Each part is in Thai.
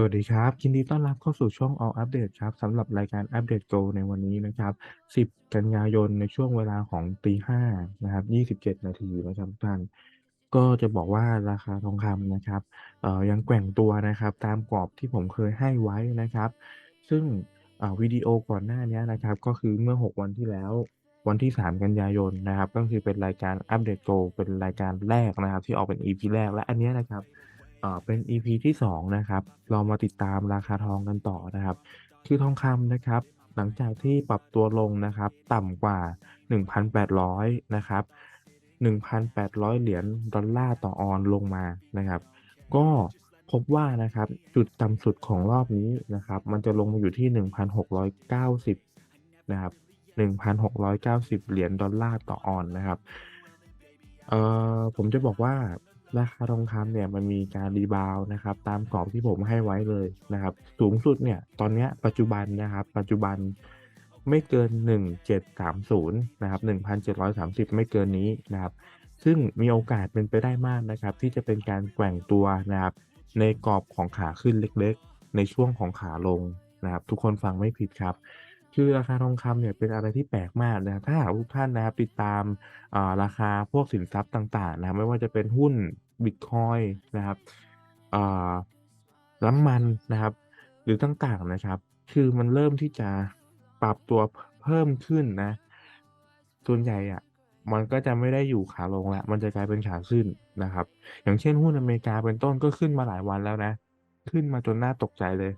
สวัสดีครับ ยินดีต้อนรับเข้าสู่ช่อง All Update ครับสำหรับรายการอัปเดต Go ในวันนี้นะครับ 10 กันยายนในช่วงเวลาของตี5นะครับ 27 นาทีนะครับท่าน ก็จะบอกว่าราคาทองคำนะครับเอ่อยังแกว่งตัวนะครับ ตามกรอบที่ผมเคยให้ไว้นะครับ ซึ่งอ่าวิดีโอก่อนหน้านี้นะครับ ก็คือเมื่อ 6 วันที่แล้ววันที่ 3 กันยายนนะครับ ก็คือเป็นรายการอัปเดต Go เป็นรายการแรกนะครับ ที่ออกเป็น EP แรกและอันนี้นะครับ เป็น EP ที่ 2 นะครับ เรามาติดตามราคาทองกันต่อนะครับ คือทองคำนะครับ หลังจากที่ปรับตัวลงนะครับ ต่ำกว่า 1,800 นะครับ 1,800 เหรียญดอลลาร์ต่อออนลงมานะครับ ก็พบว่านะครับจุดต่ำสุดของรอบนี้นะครับ มันจะลงมาอยู่ที่ 1,690 นะครับ 1,690 เหรียญดอลลาร์ต่อออนนะครับ เอ่อผมจะบอกว่า ราคาทองคำเนี่ยมันมีการรีบาวด์นะครับตามกรอบที่ผมให้ไว้เลยนะครับ สูงสุดเนี่ยตอนนี้ปัจจุบันนะครับ ปัจจุบันไม่เกิน 1730นะครับ1,730 ไม่เกินนี้นะครับ ซึ่งมีโอกาสเป็นไปได้มากนะครับ ที่จะเป็นการแกว่งตัวนะครับ ในกรอบของขาขึ้นเล็กๆ ในช่วงของขาลงนะครับ ทุกคนฟังไม่ผิดครับ คือราคาทองคำเนี่ยเป็นอะไรที่แปลกมากนะครับถ้าหากทุกท่านนะครับติดตามาราคาพวกสินทรัพย์ต่างๆนะครับไม่ว่าจะเป็นหุ้นบิตคอยนะครับน้ำมันนะครับ หรือต่างๆนะครับ คือมันเริ่มที่จะปรับตัวเพิ่มขึ้นนะส่วนใหญ่อะมันก็จะไม่ได้อยู่ขาลงล้วมันจะกลายเป็นขาขึ้นนะครับ อย่างเช่นหุ้นอเมริกาเป็นต้นก็ขึ้นมาหลายวันแล้วนะ ขึ้นมาจนน่าตกใจเลย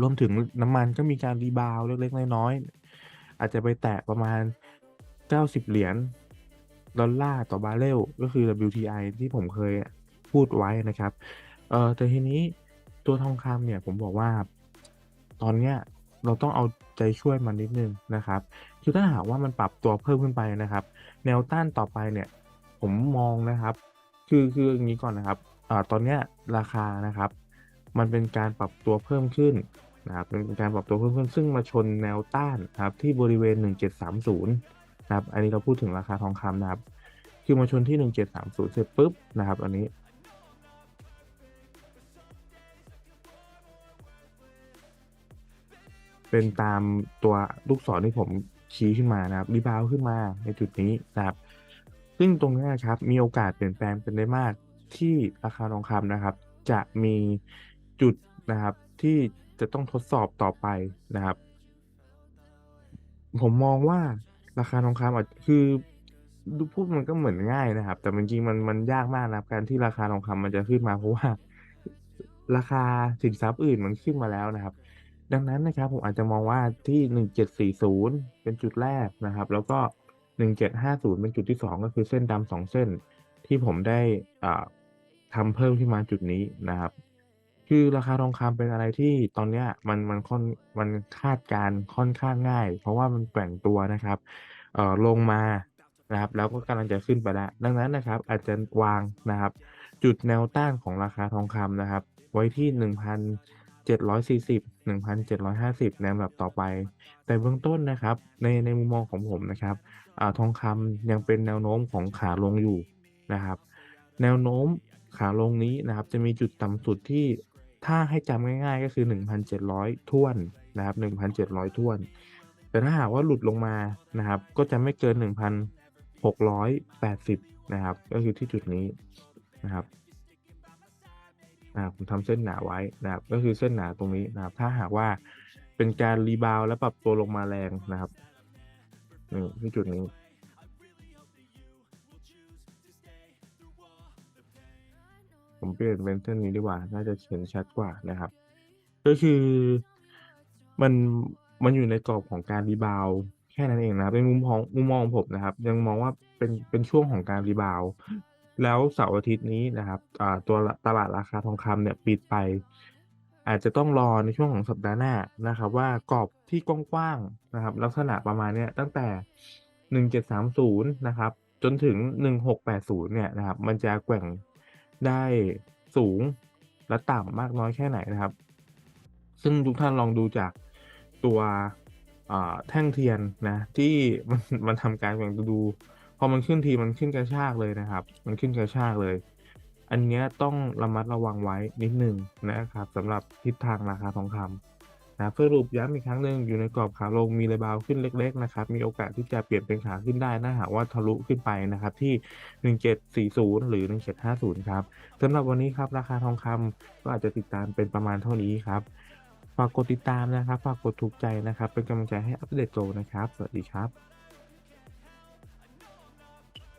รวมถึงน้ำมันก็มีการรีบาวเล็กๆน้อยๆอาจจะไปแตะประมาณ 90 เหรียญดอลลาร์ต่อบาร์เรลก็คือ WTI ที่ผมเคยพูดไว้นะครับ เอ่อแต่ทีนี้ตัวทองคำเนี่ยผมบอกว่า ตอนเนี้ยเราต้องเอาใจช่วยมันนิดนึงนะครับ คือถ้าหากว่ามันปรับตัวเพิ่มขึ้นไปนะครับ แนวต้านต่อไปเนี่ย ผมมองนะครับ คือคืออย่างงี้ก่อนนะครับอ่าตอนเนี้ยราคานะครับ มันเป็นการปรับตัวเพิ่มขึ้น นะครับเป็นการปรับตัวเพิ่มขึ้นซึ่งมาชนแนวต้านครับที่บริเวณ 1730นะครับอันนี้เราพูดถึงราคาทองคำนะครับ คือมาชนที่ 1730 เสร็จปุ๊บนะครับอันนี้เป็นตามตัวลูกศรที่ผมชี้ขึ้นมานะครับรีบาวขึ้นมาในจุดนี้นะครับ ซึ่งตรงนี้ยครับมีโอกาสเปลี่ยนแปลงเป็นได้มากที่ราคาทองคำนะครับ จะมีจุดนะครับที่ จะต้องทดสอบต่อไปนะครับ ผมมองว่าราคาทองคำอาจคือดูพูดมันก็เหมือนง่ายนะครับ แต่จริงๆมันมันยากมากนะครับ การที่ราคาทองคำมันจะขึ้นมาเพราะว่า ราคาสินทรัพย์อื่นมันขึ้นมาแล้วนะครับ ดังนั้นนะครับ ผมอาจจะมองว่าที่1740เป็นจุดแรกนะครับ แล้วก็1750เป็นจุดที่2ก็คือเส้นดำ2เส้นที่ผมได้อ่าทำเพิ่มขึ้นมาจุดนี้นะครับ คือราคาทองคำเป็นอะไรที่ตอนเนี้ยมันมันค่อนมันคาดการณ์ค่อนข้างง่าย เพราะว่ามันแกว่งตัวนะครับเอ่อลงมานะครับ แล้วก็กำลังจะขึ้นไปแล้ว ดังนั้นนะครับ อาจจะวางนะครับ จุดแนวต้านของราคาทองคำนะครับ ไว้ที่ 1,740 1,750 ในลำดับต่อไป แต่เบื้องต้นนะครับ ในในมุมมองของผมนะครับอ่าทองคำยังเป็นแนวโน้มของขาลงอยู่นะครับ แนวโน้มขาลงนี้นะครับ จะมีจุดต่ำสุดที่ ถ้าให้จำง่าย ๆ ก็คือ 1,700ถ้วนนะครับ1,700ถ้วน แต่ถ้าหากว่าหลุดลงมานะครับ ก็จะไม่เกิน 1,680 นะครับ ก็คือที่จุดนี้นะครับผมทำเส้นหนาไว้นะครับ ก็คือเส้นหนาตรงนี้นะครับ ถ้าหากว่าเป็นการรีบาวและปรับตัวลงมาแรงนะครับนี่ที่จุดนี้ ผมเปลี่ยนเป็นเส้นนี้ดีกว่า น่าจะเห็นชัดกว่านะครับ ก็คือมันมันอยู่ในกรอบของการรีบาวแค่นั้นเองนะครับในมุมของมุมมองผมนะครับ ยังมองว่าเป็นเป็นช่วงของการรีบาวแล้วเสาร์อาทิตย์นี้นะครับตัวตลาดราคาทองคำเนี่ยปิดไป อาจจะต้องรอในช่วงของสัปดาห์หน้านะครับ ว่ากรอบที่กว้างๆนะครับ ลักษณะประมาณเนี้ยตั้งแต่1730นะครับ จนถึง1680เนี่ยนะครับ มันจะแกว่ง ได้สูงและต่ำมากน้อยแค่ไหนนะครับ ซึ่งทุกท่านลองดูจากตัวแท่งเทียนนะ ที่มันมันทำการแบ่งดูพอมันขึ้นทีมันขึ้นกระชากเลยนะครับ มันขึ้นกระชากเลย อันนี้ต้องระมัดระวังไว้นิดหนึ่งนะครับสำหรับทิศทางราคาทองคำ นะครับสรุปย้ำอีกครั้งหนึ่งอยู่ในกรอบขาลงมีระบาวขึ้นเล็ก ๆ นะครับ มีโอกาสที่จะเปลี่ยนเป็นขาขึ้นได้ถ้าหากว่าทะลุขึ้นไปนะครับที่ 1740 หรือ 1750 ครับสำหรับวันนี้ครับราคาทองคำก็อาจจะติดตามเป็นประมาณเท่านี้ครับฝากกดติดตามนะครับฝากกดถูกใจนะครับ เป็นกำลังใจให้อัปเดตโจนะครับ สวัสดีครับ